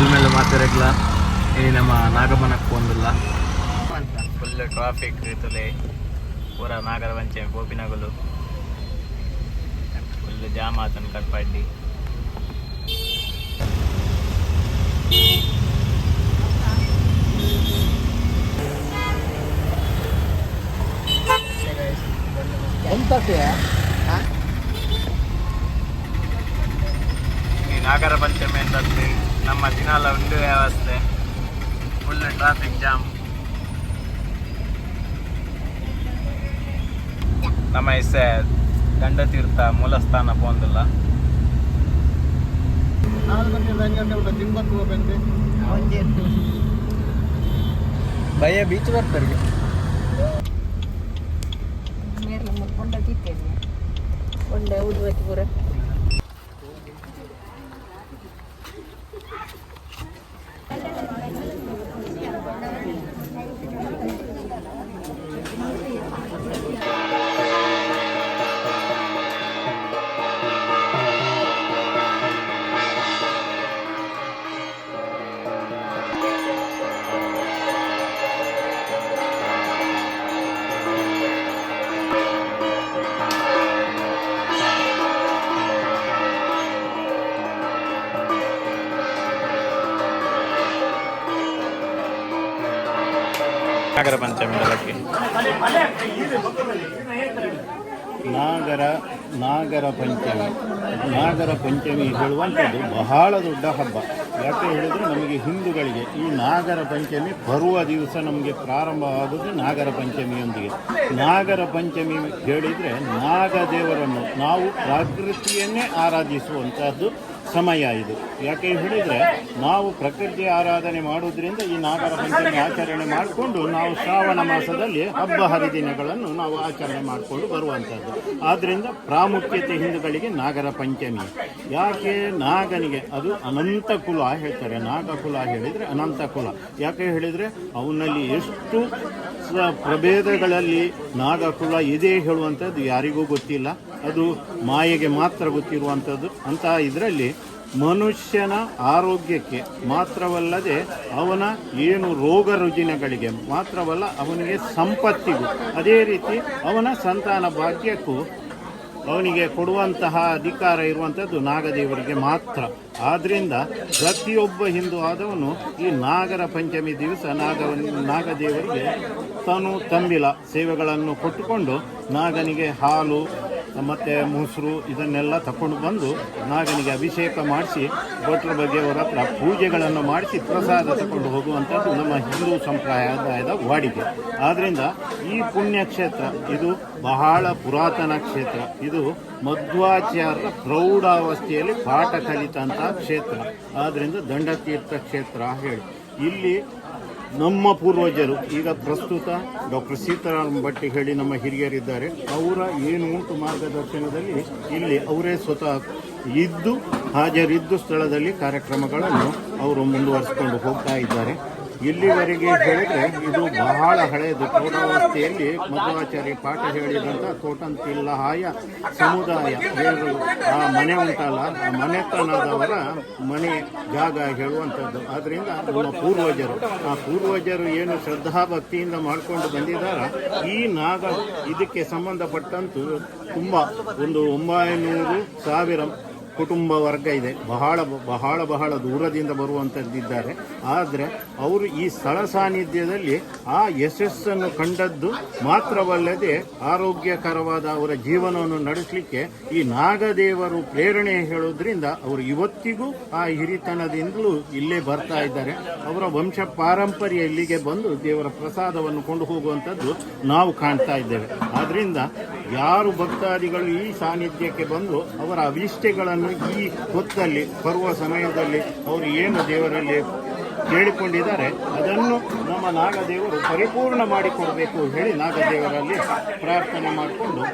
ಕೋಲ್ಮೇಲೆ ಮಾತಿರಗ್ಲ ಈ ನಮ್ಮ ನಾಗಮ್ಮನಕ್ಕೆ ಬಂದಿಲ್ಲ ಫುಲ್ ಟ್ರಾಫಿಕ್ ತುಲೆ ಪೂರ ನಾಗರ ಪಂಚಮಿ ಗೋಪಿನಗಲು ಫುಲ್ ಜಾಮ್ ಆತನ ಕಟ್ಪಾಡಿ. ಈ ನಾಗರ ಪಂಚಮಿ ಅಂತಂದ್ರೆ ನಮ್ಮ ದಿನಾಲ ಒಂದು ವ್ಯವಸ್ಥೆ. ಫುಲ್ ಟ್ರಾಫಿಕ್ ಜಾಮ್ ನಮ್ಮ ಹೆಸೆ ದಂಡತೀರ್ಥ ಮೂಲಸ್ಥಾನ ಪೋಂದಿಲ್ಲ ಭಯ ಬೀಚ್ ಬರ್ತಾರೆ. ಒಂಡೆ ಉದುವತ್ತಿ ಪೂರ ನಾಗರ ಪಂಚಮಿ ಬಗ್ಗೆ ನಾಗರ ನಾಗರ ಪಂಚಮಿ. ನಾಗರ ಪಂಚಮಿ ಹೇಳುವಂಥದ್ದು ಬಹಳ ದೊಡ್ಡ ಹಬ್ಬ. ಯಾಕೆ ಹೇಳಿದರೆ ನಮಗೆ ಹಿಂದೂಗಳಿಗೆ ಈ ನಾಗರ ಪಂಚಮಿ ಬರುವ ದಿವಸ ನಮಗೆ ಪ್ರಾರಂಭ ಆಗೋದು ನಾಗರ ಪಂಚಮಿಯೊಂದಿಗೆ. ನಾಗರ ಪಂಚಮಿ ಹೇಳಿದರೆ ನಾಗದೇವರನ್ನು ನಾವು ಪ್ರಕೃತಿಯನ್ನೇ ಆರಾಧಿಸುವಂಥದ್ದು ಸಮಯ ಇದು. ಯಾಕೆ ಹೇಳಿದರೆ, ನಾವು ಪ್ರಕೃತಿ ಆರಾಧನೆ ಮಾಡೋದ್ರಿಂದ ಈ ನಾಗರ ಪಂಚಮಿ ಆಚರಣೆ ಮಾಡಿಕೊಂಡು ನಾವು ಶ್ರಾವಣ ಮಾಸದಲ್ಲಿ ಹಬ್ಬ ಹರಿದಿನಗಳನ್ನು ನಾವು ಆಚರಣೆ ಮಾಡಿಕೊಂಡು ಬರುವಂಥದ್ದು. ಆದ್ದರಿಂದ ಪ್ರಾಮುಖ್ಯತೆ ಹಿಂದೂಗಳಿಗೆ ನಾಗರ ಪಂಚಮಿ. ಯಾಕೆ ನಾಗನಿಗೆ? ಅದು ಅನಂತ ಕುಲ ಹೇಳ್ತಾರೆ. ನಾಗ ಕುಲ ಹೇಳಿದರೆ ಅನಂತ ಕುಲ. ಯಾಕೆ ಹೇಳಿದರೆ, ಅವನಲ್ಲಿ ಎಷ್ಟು ಪ್ರಭೇದಗಳಲ್ಲಿ ನಾಗಕುಲ ಇದೆ ಹೇಳುವಂಥದ್ದು ಯಾರಿಗೂ ಗೊತ್ತಿಲ್ಲ. ಅದು ಮಾಯೆಗೆ ಮಾತ್ರ ಗೊತ್ತಿರುವಂಥದ್ದು. ಅಂತ ಇದರಲ್ಲಿ ಮನುಷ್ಯನ ಆರೋಗ್ಯಕ್ಕೆ ಮಾತ್ರವಲ್ಲದೆ ಅವನ ಏನು ರೋಗ ರುಜಿನಗಳಿಗೆ ಮಾತ್ರವಲ್ಲ, ಅವನಿಗೆ ಸಂಪತ್ತಿಗೂ, ಅದೇ ರೀತಿ ಅವನ ಸಂತಾನ ಭಾಗ್ಯಕ್ಕೂ ಅವನಿಗೆ ಕೊಡುವಂತಹ ಅಧಿಕಾರ ಇರುವಂಥದ್ದು ನಾಗದೇವರಿಗೆ ಮಾತ್ರ. ಆದ್ದರಿಂದ ಪ್ರತಿಯೊಬ್ಬ ಹಿಂದೂ ಆದವನು ಈ ನಾಗರ ಪಂಚಮಿ ದಿವಸ ನಾಗ ನಾಗದೇವರಿಗೆ ತನು ತಂಬಿಲ ಸೇವೆಗಳನ್ನು ಕೊಟ್ಟುಕೊಂಡು ನಾಗನಿಗೆ ಹಾಲು ಮತ್ತು ಮೊಸರು ಇದನ್ನೆಲ್ಲ ತಕೊಂಡು ಬಂದು ನಾಗನಿಗೆ ಅಭಿಷೇಕ ಮಾಡಿಸಿ ಭಟ್ರ ಬಗ್ಗೆಯವರ ಹತ್ರ ಪೂಜೆಗಳನ್ನು ಮಾಡಿಸಿ ಪ್ರಸಾದ ತಗೊಂಡು ಹೋಗುವಂಥದ್ದು ನಮ್ಮ ಹಿಂದೂ ಸಂಪ್ರದಾಯದ ವಾಡಿಕೆ. ಆದ್ದರಿಂದ ಈ ಪುಣ್ಯಕ್ಷೇತ್ರ, ಇದು ಬಹಳ ಪುರಾತನ ಕ್ಷೇತ್ರ. ಇದು ಮಧ್ವಾಚಾರ್ಯ ಪ್ರೌಢಾವಸ್ಥೆಯಲ್ಲಿ ಪಾಠ ಕಲಿತಂಥ ಕ್ಷೇತ್ರ. ಆದ್ದರಿಂದ ದಂಡತೀರ್ಥ ಕ್ಷೇತ್ರ ಹೇಳಿ. ಇಲ್ಲಿ ನಮ್ಮ ಪೂರ್ವಜರು, ಈಗ ಪ್ರಸ್ತುತ ಡಾಕ್ಟರ್ ಸೀತಾರಾಮ್ ಭಟ್ಟಿ ಹೇಳಿ ನಮ್ಮ ಹಿರಿಯರಿದ್ದಾರೆ. ಅವರ ಏನು ಉಂಟು ಮಾರ್ಗದರ್ಶನದಲ್ಲಿ, ಇಲ್ಲಿ ಅವರೇ ಸ್ವತಃ ಇದ್ದು, ಹಾಜರಿದ್ದು ಸ್ಥಳದಲ್ಲಿ ಕಾರ್ಯಕ್ರಮಗಳನ್ನು ಅವರು ಮುಂದುವರಿಸಿಕೊಂಡು ಹೋಗ್ತಾ ಇದ್ದಾರೆ. ಇಲ್ಲಿವರೆಗೆ ಹೇಳಿದ್ರೆ ಇದು ಬಹಳ ಹಳೆಯದು. ಪ್ರೌಢಾವಸ್ಥೆಯಲ್ಲಿ ಮಧ್ವಾಚಾರ್ಯ ಪಾಠ ಹೇಳಿದಂಥ ತೋಟಂತಿಲ್ಲಹಾಯ ಸಮುದಾಯ ಏನು ಆ ಮನೆ ಉಂಟಲ್ಲ, ಆ ಮನೆತನದವರ ಮನೆ ಜಾಗ ಹೇಳುವಂಥದ್ದು ಆದ್ದರಿಂದ ನಮ್ಮ ಪೂರ್ವಜರು, ಆ ಪೂರ್ವಜರು ಏನು ಶ್ರದ್ಧಾ ಭಕ್ತಿಯಿಂದ ಮಾಡಿಕೊಂಡು ಬಂದಿದ್ದಾರ, ಈ ನಾಗ ಇದಕ್ಕೆ ಸಂಬಂಧಪಟ್ಟಂತೂ ತುಂಬ ಒಂದು ಒಂಬೈನೂರು ಸಾವಿರ ಕುಟುಂಬ ವರ್ಗ ಇದೆ. ಬಹಳ ಬಹಳ ಬಹಳ ದೂರದಿಂದ ಬರುವಂಥದ್ದಿದ್ದಾರೆ ಆದರೆ ಅವರು ಈ ಸ್ಥಳ ಸಾನ್ನಿಧ್ಯದಲ್ಲಿ ಆ ಯಶಸ್ಸನ್ನು ಕಂಡದ್ದು ಮಾತ್ರವಲ್ಲದೆ ಆರೋಗ್ಯಕರವಾದ ಅವರ ಜೀವನವನ್ನು ನಡೆಸಲಿಕ್ಕೆ ಈ ನಾಗದೇವರು ಪ್ರೇರಣೆ ಹೇಳೋದ್ರಿಂದ ಅವರು ಇವತ್ತಿಗೂ ಆ ಹಿರಿತನದಿಂದಲೂ ಇಲ್ಲೇ ಬರ್ತಾ ಇದ್ದಾರೆ. ಅವರ ವಂಶ ಪಾರಂಪರ್ಯ ಇಲ್ಲಿಗೆ ಬಂದು ದೇವರ ಪ್ರಸಾದವನ್ನು ಕೊಂಡು ಹೋಗುವಂಥದ್ದು ನಾವು ಕಾಣ್ತಾ ಇದ್ದೇವೆ. ಆದ್ರಿಂದ ಯಾರು ಭಕ್ತಾದಿಗಳು ಈ ಸಾನ್ನಿಧ್ಯಕ್ಕೆ ಬಂದು ಅವರ ಅಭಿಷ್ಟೆಗಳನ್ನು ಈ ಹೊತ್ತಲ್ಲಿ, ಬರುವ ಸಮಯದಲ್ಲಿ ಅವರು ಏನು ದೇವರಲ್ಲಿ ಕೇಳಿಕೊಂಡಿದ್ದಾರೆ, ಅದನ್ನು ನಮ್ಮ ನಾಗದೇವರು ಪರಿಪೂರ್ಣ ಮಾಡಿಕೊಡಬೇಕು ಹೇಳಿ ನಾಗದೇವರಲ್ಲಿ ಪ್ರಾರ್ಥನೆ ಮಾಡಿಕೊಂಡು